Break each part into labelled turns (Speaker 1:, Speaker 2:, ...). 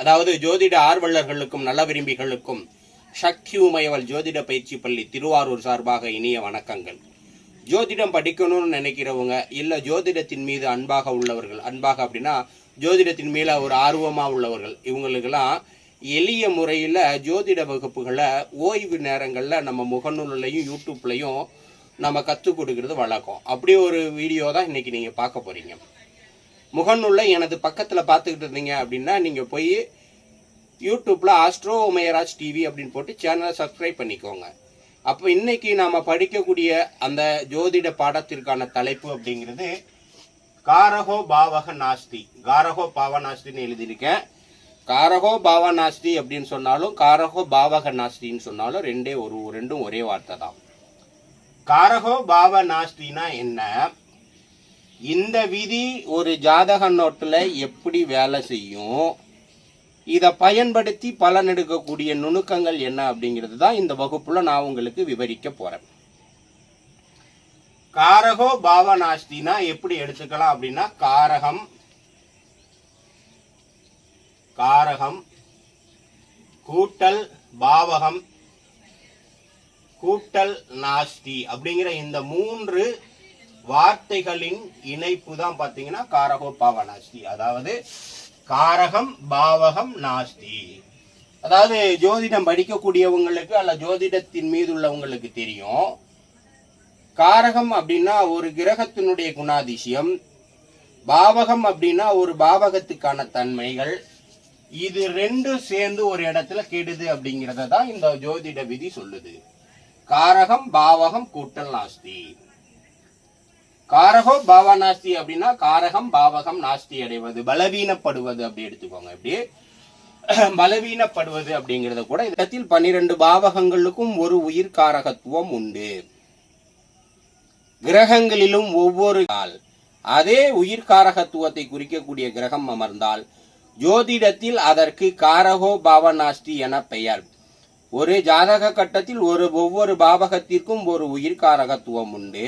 Speaker 1: அதாவது ஜோதிட ஆர்வலர்களுக்கும் நல்ல விரும்பிகளுக்கும் சக்தி உமையவள் ஜோதிட பயிற்சி பள்ளி திருவாரூர் சார்பாக இனிய வணக்கங்கள். ஜோதிடம் படிக்கணும்னு நினைக்கிறவங்க இல்லை ஜோதிடத்தின் மீது அன்பாக உள்ளவர்கள் அன்பாக அப்படின்னா ஜோதிடத்தின் மேல ஒரு ஆர்வமாக உள்ளவர்கள் இவங்களுக்கெல்லாம் எளிய முறையில் ஜோதிட வகுப்புகளை ஓய்வு நேரங்களில் நம்ம முகநூல்லையும் யூடியூப்லையும் நம்ம கற்றுக் கொடுக்கறது வழக்கம். அப்படி ஒரு வீடியோ தான் இன்னைக்கு நீங்கள் பார்க்க போறீங்க. முகநூலில் எனது பக்கத்தில் பார்த்துக்கிட்டு இருந்தீங்க அப்படின்னா நீங்கள் போய் யூடியூப்பில் ஆஸ்ட்ரோ உமையராஜ் டிவி அப்படின்னு போட்டு சேனலை சப்ஸ்கிரைப் பண்ணிக்கோங்க. அப்போ இன்னைக்கு நாம் படிக்கக்கூடிய அந்த ஜோதிட பாடத்திற்கான தலைப்பு அப்படிங்கிறது காரகோ பாவக நாஸ்தி. காரகோ பாவ நாஸ்தின்னு எழுதியிருக்கேன். காரகோ பாவ நாஸ்தி அப்படின்னு சொன்னாலும் காரகோ பாவக நாஸ்தின்னு சொன்னாலும் ரெண்டே ஒரு ரெண்டும் ஒரே வார்த்தை தான் காரகோ பாவ நாஸ்தினா என்ன? இந்த விதி ஒரு ஜாதக நோட்டில் எப்படி வேலை செய்யும்? இதை பயன்படுத்தி பலன் எடுக்கக்கூடிய நுணுக்கங்கள் என்ன அப்படிங்கிறது தான் இந்த வகுப்பில் நான் உங்களுக்கு விவரிக்க போகிறேன் காரகோ பாவநாஸ்தினா எப்படி எடுத்துக்கலாம் அப்படின்னா காரகம் காரகம் கூட்டல் பாவகம் கூட்டல் நாஸ்தி அப்படிங்கிற இந்த மூன்று வார்த்தைகளின் இணைப்பு தான் பார்த்தீங்கன்னா காரகோ பாவநாஸ்தி அதாவது காரகம் பாவகம் நாஸ்தி. அதாவது ஜோதிடம் படிக்கக்கூடியவங்களுக்கு அல்ல ஜோதிடத்தின் மீது உள்ளவங்களுக்கு தெரியும். காரகம் அப்படின்னா ஒரு கிரகத்தினுடைய குணாதிசயம். பாவகம் அப்படின்னா ஒரு பாவகத்துக்கான தன்மைகள். இது ரெண்டும் சேர்ந்து ஒரு இடத்துல கெடுது அப்படிங்கிறத தான் இந்த ஜோதிட விதி சொல்லுது. காரகம் பாவகம் கூட்டல் நாஸ்தி. காரகோ பாவா நாஸ்தி அப்படின்னா காரகம் பாவகம் நாஸ்தி அடைவது பலவீனப்படுவது அப்படி எடுத்துக்கோங்க. இப்படி பலவீனப்படுவது அப்படிங்கறத கூட இடத்தில் பன்னிரண்டு பாவகங்களுக்கும் ஒரு உயிர் காரகத்துவம் உண்டு. கிரகங்களிலும் ஒவ்வொரு நாள் அதே உயிர் காரகத்துவத்தை குறிக்கக்கூடிய கிரகம் அமர்ந்தால் ஜோதிடத்தில் அதற்கு காரகோ பாவநாஸ்தி என பெயர். ஒரு ஜாதக கட்டத்தில் ஒரு ஒவ்வொரு பாவகத்திற்கும் ஒரு உயிர் காரகத்துவம் உண்டு.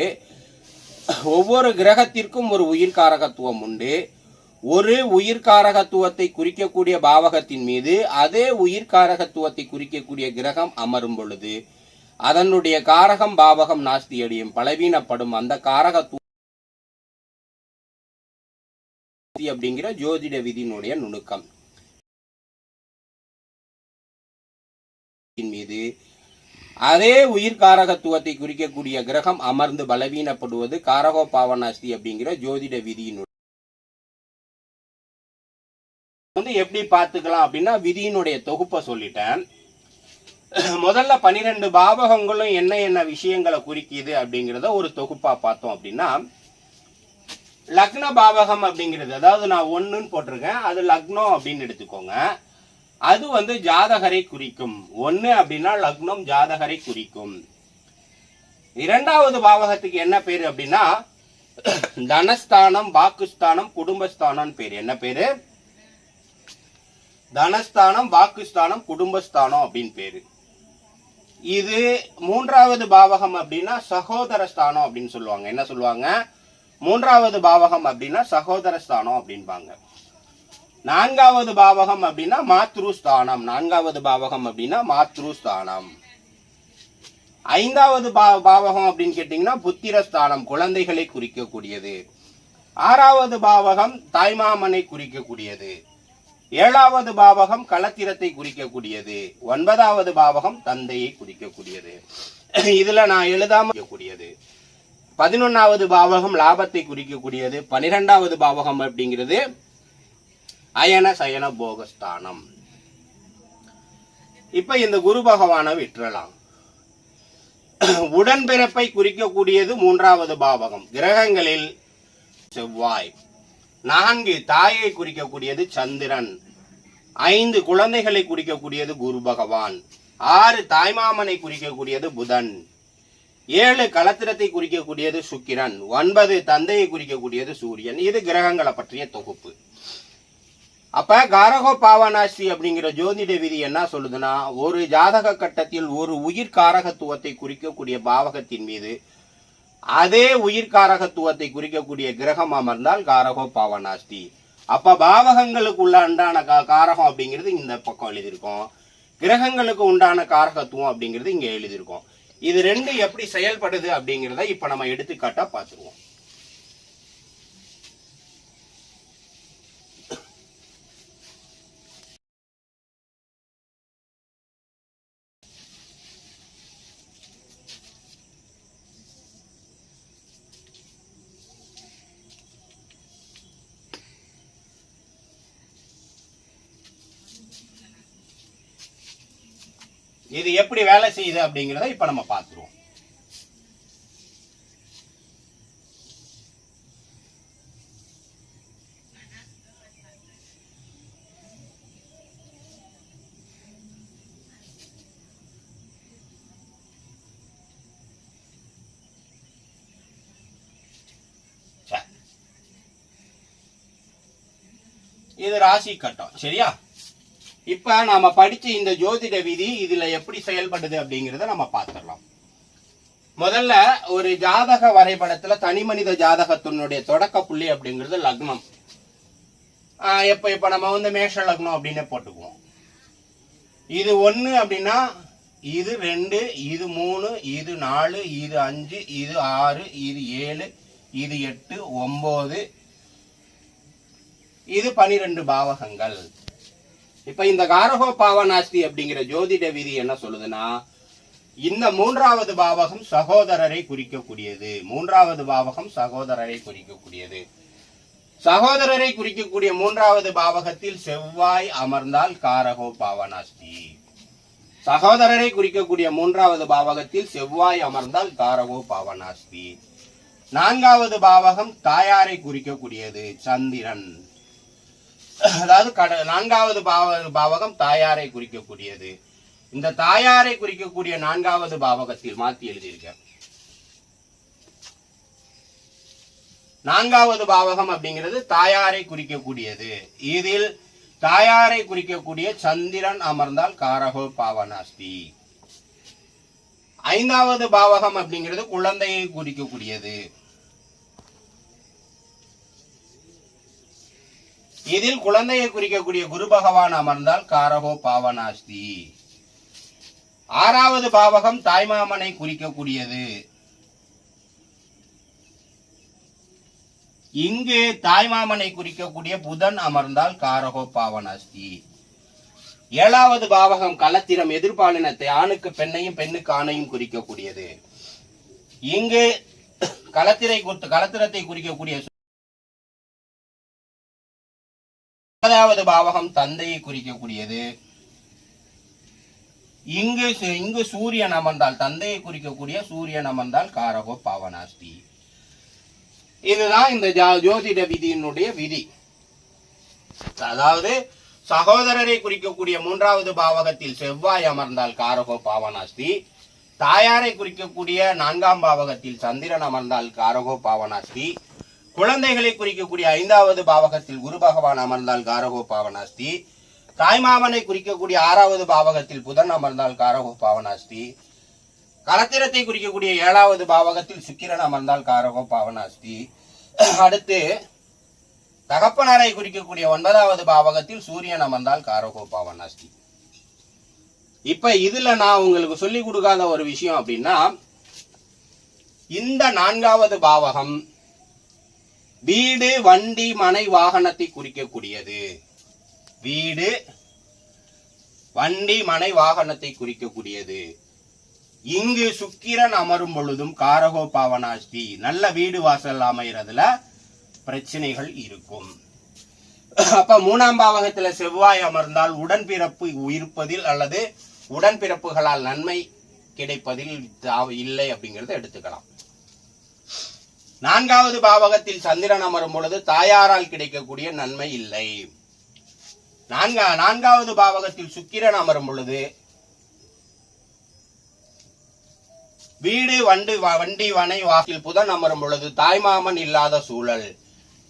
Speaker 1: ஒவ்வொரு கிரகத்திற்கும் ஒரு உயிர் காரகத்துவம் உண்டு. ஒரு உயிர் காரகத்துவத்தை குறிக்கக்கூடிய பாவகத்தின் மீது அதே உயிர் காரகத்துவத்தை குறிக்கக்கூடிய கிரகம் அமரும் பொழுது அதனுடைய காரகம் பாவகம் நாஸ்தி அடியும். பலவீனப்படும் அந்த காரகத்துவம் அப்படிங்கிற ஜோதிட விதியினுடைய நுணுக்கம். மீது அதே உயிர் காரகத்துவத்தை குறிக்கக்கூடிய கிரகம் அமர்ந்து பலவீனப்படுவது காரகோ பாவனாஸ்தி அப்படிங்கிற ஜோதிட விதியினுடைய வந்து எப்படி பார்த்துக்கலாம் அப்படின்னா விதியினுடைய தொகுப்பை சொல்லிட்டேன். முதல்ல பனிரெண்டு பாவகங்களும் என்ன என்ன விஷயங்களை குறிக்கிது அப்படிங்கிறத ஒரு தொகுப்பா பார்த்தோம் அப்படின்னா லக்ன பாவகம் அப்படிங்கிறது அதாவது நான் ஒன்றுன்னு போட்டிருக்கேன் அது லக்னம் அப்படின்னு எடுத்துக்கோங்க. அது வந்து ஜாதகரை குறிக்கும். ஒன்று அப்படின்னா லக்னம் ஜாதகரை குறிக்கும். இரண்டாவது பாவகத்துக்கு என்ன பேர் அப்படின்னா தனஸ்தானம் வாக்குஸ்தானம் குடும்பஸ்தானம் பேர். என்ன பேரு? தனஸ்தானம் வாக்குஸ்தானம் குடும்பஸ்தானம் அப்படின்னு பேரு. இது மூன்றாவது பாவகம் அப்படின்னா சகோதர ஸ்தானம் அப்படின்னு சொல்லுவாங்க. என்ன சொல்லுவாங்க? மூன்றாவது பாவகம் அப்படின்னா சகோதர ஸ்தானம் அப்படின்பாங்க. நான்காவது பாவகம் அப்படின்னா மாத்ரு ஸ்தானம் நான்காவது பாவகம் அப்படின்னா மாத்ரு ஸ்தானம் ஐந்தாவது பா- பாவகம் அப்படின்னு கேட்டீங்கன்னா புத்திரஸ்தானம் குழந்தைகளை குறிக்கக்கூடியது. ஆறாவது பாவகம் தாய்மாமனை குறிக்கக்கூடியது. ஏழாவது பாவகம் களத்திரத்தை குறிக்கக்கூடியது. ஒன்பதாவது பாவகம் தந்தையை குறிக்கக்கூடியது. இதுல நான் எழுதாம கூடியது பதினொன்னாவது பாவகம் லாபத்தை குறிக்கக்கூடியது. பனிரெண்டாவது பாவகம் அப்படிங்கிறது அயன சயன போகஸ்தானம். இப்ப இந்த குரு பகவானை விட்டுறலாம் உடன்பிறப்பை குறிக்கக்கூடியது மூன்றாவது பாவகம். கிரகங்களில் செவ்வாய். நான்கு தாயை குறிக்கக்கூடியது சந்திரன். ஐந்து குழந்தைகளை குறிக்கக்கூடியது குரு பகவான். ஆறு தாய்மாமனை குறிக்கக்கூடியது புதன். ஏழு களத்திரத்தை குறிக்கக்கூடியது சுக்கிரன். ஒன்பது தந்தையை குறிக்கக்கூடியது சூரியன். இது கிரகங்களை பற்றிய தொகுப்பு. அப்ப காரகோ பாவனாஸ்ரீ அப்படிங்கிற ஜோதிட விதி என்ன சொல்லுதுன்னா ஒரு ஜாதக கட்டத்தில் ஒரு உயிர் காரகத்துவத்தை குறிக்கக்கூடிய பாவகத்தின் மீது அதே உயிர் காரகத்துவத்தை குறிக்கக்கூடிய கிரகம் அமர்ந்தால் காரகோ பாவனாஸ்தி அப்ப பாவகங்களுக்கு உள்ள உண்டான கா- காரகம் அப்படிங்கிறது இந்த பக்கம் எழுதியிருக்கோம். கிரகங்களுக்கு உண்டான காரகத்துவம் அப்படிங்கிறது இங்க எழுதியிருக்கோம். இது ரெண்டு எப்படி செயல்படுது அப்படிங்கிறத இப்ப நம்ம எடுத்துக்காட்டா பார்த்துருவோம் இது எப்படி வேலை செய்யுது அப்படிங்கிறத இப்ப நம்ம பார்த்துருவோம். இது ராசி கட்டம் சரியா? இப்ப நாம படிச்ச இந்த ஜோதிட விதி இதுல எப்படி செயல்படுது அப்படிங்கறத நம்ம பார்த்துடலாம். முதல்ல ஒரு ஜாதக வரைபடத்துல தனி மனித ஜாதகத்தினுடைய தொடக்க புள்ளி அப்படிங்கிறது லக்னம். ஆஹ் இப்ப நம்ம வந்து மேஷ லக்னம் அப்படின்னு போட்டுக்குவோம். இது ஒன்று அப்படின்னா இது ரெண்டு இது மூணு இது நாலு இது அஞ்சு இது ஆறு இது ஏழு இது எட்டு ஒம்பது. இது பனிரெண்டு பாவகங்கள். இப்ப இந்த காரகோ பாவநாஸ்தி அப்படிங்கிற ஜோதிட விதி என்ன சொல்லுதுன்னா இந்த மூன்றாவது பாவகம் சகோதரரை குறிக்கக்கூடியது. மூன்றாவது பாவகம் சகோதரரை குறிக்கக்கூடியது. சகோதரரை குறிக்கக்கூடிய மூன்றாவது பாவகத்தில் செவ்வாய் அமர்ந்தால் காரகோ பாவநாஸ்தி. சகோதரரை குறிக்கக்கூடிய மூன்றாவது பாவகத்தில் செவ்வாய் அமர்ந்தால் காரகோ பாவநாஸ்தி. நான்காவது பாவகம் தாயாரை குறிக்கக்கூடியது சந்திரன். அதாவது கட நான்காவது பாவ பாவகம் தாயாரை குறிக்கக்கூடியது. இந்த தாயாரை குறிக்கக்கூடிய நான்காவது பாவகத்தில் மாற்றி எழுதியிருக்க நான்காவது பாவகம் அப்படிங்கிறது தாயாரை குறிக்கக்கூடியது. இதில் தாயாரை குறிக்கக்கூடிய சந்திரன் அமர்ந்தால் காரகோ பாவனாஸ்தி ஐந்தாவது பாவகம் அப்படிங்கிறது குழந்தையை குறிக்கக்கூடியது. இதில் குழந்தையை குறிக்கக்கூடிய குரு பகவான் அமர்ந்தால் காரகோ பாவனாஸ்தி ஆறாவது பாவகம் தாய்மாமனை குறிக்கக்கூடியது. இங்கு தாய்மாமனை குறிக்கக்கூடிய புதன் அமர்ந்தால் காரகோ பாவனாஸ்தி ஏழாவது பாவகம் களத்திரம் எதிர்பாலினத்தை ஆணுக்கு பெண்ணையும் பெண்ணுக்கு ஆணையும் குறிக்கக்கூடியது. இங்கு களத்திரை குறித்து களத்திரத்தை குறிக்கக்கூடிய ஒன்பதாவது பாவகம் தந்தையை குறிக்கக்கூடியது. இங்கு இங்கு சூரியன் அமர்ந்தால் தந்தையை குறிக்கக்கூடிய சூரியன் அமர்ந்தால் காரகோ பாவனாஸ்தி இதுதான் இந்த ஜோதிட விதியினுடைய விதி. அதாவது சகோதரரை குறிக்கக்கூடிய மூன்றாவது பாவகத்தில் செவ்வாய் அமர்ந்தால் காரகோ பாவனாஸ்தி தாயாரை குறிக்கக்கூடிய நான்காம் பாவகத்தில் சந்திரன் அமர்ந்தால் காரகோ பாவனாஸ்தி குழந்தைகளை குறிக்கக்கூடிய ஐந்தாவது பாவகத்தில் குரு பகவான் அமர்ந்தால் காரகோ பாவனாஸ்தி தாய்மாமனை குறிக்கக்கூடிய ஆறாவது பாவகத்தில் புதன் அமர்ந்தால் காரகோ பாவனாஸ்தி கலத்திரத்தை குறிக்கக்கூடிய ஏழாவது பாவகத்தில் சுக்கிரன் அமர்ந்தால் காரகோ பாவனாஸ்தி அடுத்து தகப்பனாரை குறிக்கக்கூடிய ஒன்பதாவது பாவகத்தில் சூரியன் அமர்ந்தால் காரகோ பாவனாஸ்தி இப்ப இதுல நான் உங்களுக்கு சொல்லி கொடுக்காத ஒரு விஷயம் அப்படின்னா இந்த நான்காவது பாவகம் வீடு வண்டி மனை வாகனத்தை குறிக்கக்கூடியது. வீடு வண்டி மனை வாகனத்தை குறிக்கக்கூடியது. இங்கு சுக்கிரன் அமரும் பொழுதும் காரகோ பாவனாஸ்தி நல்ல வீடு வாசல் அமைகிறதுல பிரச்சனைகள் இருக்கும். அப்ப மூணாம் பாவகத்துல செவ்வாய் அமர்ந்தால் உடன்பிறப்பு இருப்பதில் அல்லது உடன்பிறப்புகளால் நன்மை கிடைப்பதில் இல்லை அப்படிங்கறத எடுத்துக்கலாம். நான்காவது பாவகத்தில் சந்திரன் அமரும் பொழுது தாயாரால் கிடைக்கக்கூடிய நன்மை இல்லை. நான்கா நான்காவது பாவகத்தில் சுக்கிரன் அமரும் பொழுது வீடு வண்டு வ- வண்டி வனை வாக்கில் புதன் அமரும் பொழுது தாய்மாமன் இல்லாத சூழல்.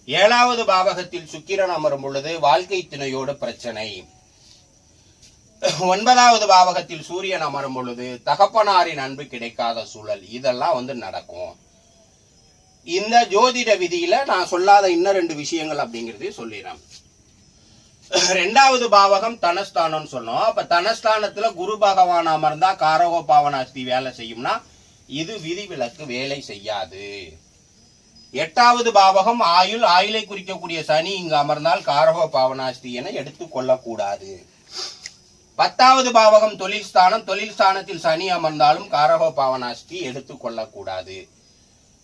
Speaker 1: ஏழாவது பாவகத்தில் சுக்கிரன் அமரும் பொழுது வாழ்க்கை திணையோடு பிரச்சனை. ஒன்பதாவது பாவகத்தில் சூரியன் அமரும் பொழுது தகப்பனாரின் அன்பு கிடைக்காத சூழல். இதெல்லாம் வந்து நடக்கும். இந்த ஜோதிட விதியில நான் சொல்லாத இன்னும் ரெண்டு விஷயங்கள் அப்படிங்கறதையும் சொல்லிடுறேன். ரெண்டாவது பாவகம் தனஸ்தானம்னு சொன்னோம். அப்ப தனஸ்தானத்துல குரு பகவான் அமர்ந்தா காரகோ பாவனாஸ்தி வேலை செய்யும்னா இது விதிவிலக்கு வேலை செய்யாது. எட்டாவது பாவகம் ஆயுள் ஆயுளை குறிக்கக்கூடிய சனி இங்கு அமர்ந்தால் காரகோ பாவனாஸ்தி என எடுத்துக் கொள்ளக்கூடாது. பத்தாவது பாவகம் தொழில் ஸ்தானம் தொழில் ஸ்தானத்தில் சனி அமர்ந்தாலும் காரகோ பாவனாஸ்தி எடுத்துக் கொள்ளக்கூடாது.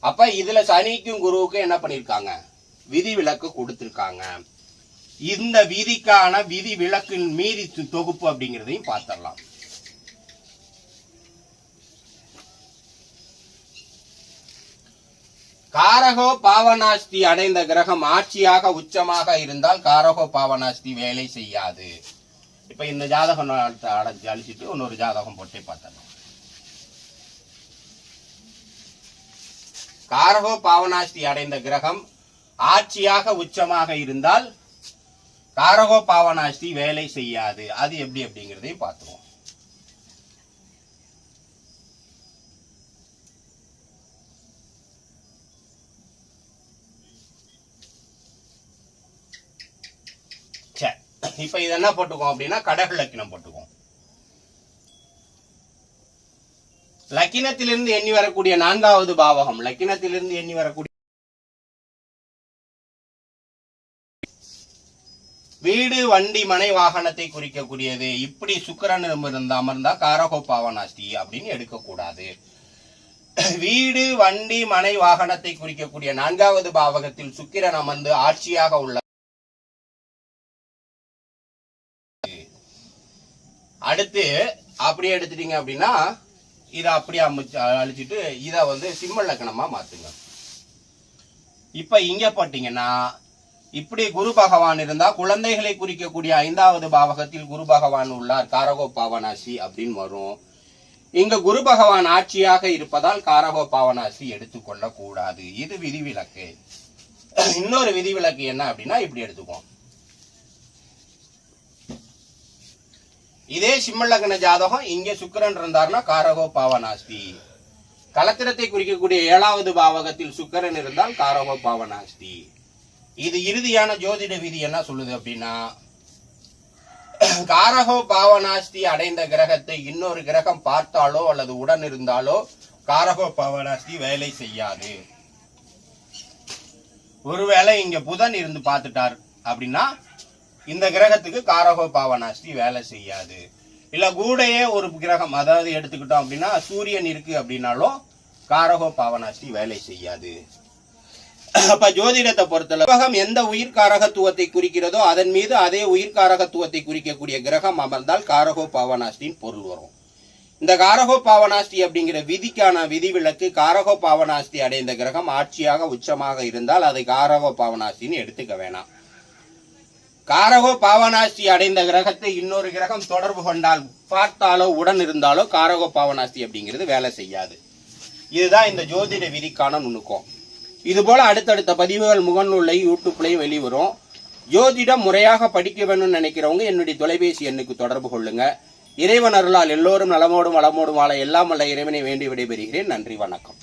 Speaker 1: அப்ப இதுல சனிக்கும் குருவுக்கும் என்ன பண்ணிருக்காங்க? விதி விலக்கு கொடுத்திருக்காங்க. இந்த விதிக்கான விதி விலக்கின் மீதி தொகுப்பு அப்படிங்கிறதையும் பார்த்திடலாம். காரகோ பாவனாஸ்தி அடைந்த கிரகம் ஆட்சியாக உச்சமாக இருந்தால் காரகோ பாவனாஸ்தி வேலை செய்யாது. இப்ப இந்த ஜாதகம் அழைச்சு அழிச்சிட்டு இன்னொரு ஜாதகம் போட்டு பார்த்தலாம் காரகோ பாவனாஸ்தி அடைந்த கிரகம் ஆட்சியாக உச்சமாக இருந்தால் காரகோ பாவனாஸ்தி வேலை செய்யாது. அது எப்படி அப்படிங்கிறதையும் பார்த்துருவோம். சரி இப்ப இது என்ன போட்டுக்கோம் அப்படின்னா கடக லக்கினம் போட்டுக்கோம். லக்கினத்திலிருந்து எண்ணி வரக்கூடிய நான்காவது பாவகம். லக்கினத்திலிருந்து எண்ணி வரக்கூடிய வீடு வண்டி மனை வாகனத்தை குறிக்கக்கூடியது. இப்படி சுக்கிரன் இருந்த அமர்ந்தா காரகோ பாவனாஸ்தி அப்படின்னு எடுக்கக்கூடாது. வீடு வண்டி மனை வாகனத்தை குறிக்கக்கூடிய நான்காவது பாவகத்தில் சுக்கிரன் அமர்ந்து ஆட்சியாக உள்ள அடுத்து அப்படியே எடுத்துட்டீங்க அப்படின்னா இதை அப்படியே அமைச்சு அழிச்சிட்டு இதை வந்து சிம்ம லக்கணமாக மாற்றுங்க இப்போ இங்கே போட்டீங்கன்னா இப்படி குரு பகவான் இருந்தா குழந்தைகளை குறிக்கக்கூடிய ஐந்தாவது பாவகத்தில் குரு பகவான் உள்ளார் காரகோ பாவனாசி அப்படின்னு வரும். இங்க குரு பகவான் ஆட்சியாக இருப்பதால் காரகோ பாவனாசி எடுத்துக்கொள்ள கூடாது இது விதிவிலக்கு. இன்னொரு விதிவிலக்கு என்ன அப்படின்னா இப்படி எடுத்துக்குவோம். இதே சிம்மலக்ன ஜாதகம் இங்கே சுக்கரன் இருந்தார்னா காரகோ பாவனாஸ்தி கலத்திரத்தை குறிக்கக்கூடிய ஏழாவது பாவகத்தில் சுக்கரன் இருந்தால் காரகோ பாவனாஸ்தி இது இறுதியான ஜோதிட விதி என்ன சொல்லுது அப்படின்னா காரகோ பாவனாஸ்தி அடைந்த கிரகத்தை இன்னொரு கிரகம் பார்த்தாலோ அல்லது உடன் இருந்தாலோ காரகோ பாவனாஸ்தி வேலை செய்யாது. ஒருவேளை இங்க புதன் இருந்து பார்த்துட்டார் அப்படின்னா இந்த கிரகத்துக்கு காரகோ பாவனாஸ்தி வேலை செய்யாது. இல்லை கூடையே ஒரு கிரகம் அதாவது எடுத்துக்கிட்டோம் அப்படின்னா சூரியன் இருக்கு அப்படின்னாலும் காரகோ பாவனாஸ்தி வேலை செய்யாது. அப்ப ஜோதிடத்தை பொறுத்தளவு கிரகம் எந்த உயிர்காரகத்துவத்தை குறிக்கிறதோ அதன் மீது அதே உயிர்காரகத்துவத்தை குறிக்கக்கூடிய கிரகம் அமர்ந்தால் காரகோ பாவனாஸ்தின் பொருள் வரும். இந்த காரகோ பாவனாஸ்தி அப்படிங்கிற விதிக்கான விதிவிலக்கு காரகோ பாவனாஸ்தி அடைந்த கிரகம் ஆட்சியாக உச்சமாக இருந்தால் அதை காரகோ பாவனாஸ்தின்னு எடுத்துக்க வேணாம். காரகோ பாவனாஸ்தி அடைந்த கிரகத்தை இன்னொரு கிரகம் தொடர்பு கொண்டால் பார்த்தாலோ உடன் இருந்தாலோ காரகோ பாவனாஸ்தி அப்படிங்கிறது வேலை செய்யாது. இதுதான் இந்த ஜோதிட விதிக்கான நுணுக்கம். இது போல அடுத்தடுத்த பதிவுகள் முகநூல்லையும் யூடியூப்லையும் வெளிவரும். ஜோதிடம் முறையாக படிக்க வேணும்னு நினைக்கிறவங்க என்னுடைய தொலைபேசி எண்ணுக்கு தொடர்பு கொள்ளுங்க. இறைவன் அருளால் எல்லோரும் நலமோடும் வளமோடும் வாழ எல்லாம் வல்ல இறைவனை வேண்டி விடைபெறுகிறேன். நன்றி வணக்கம்.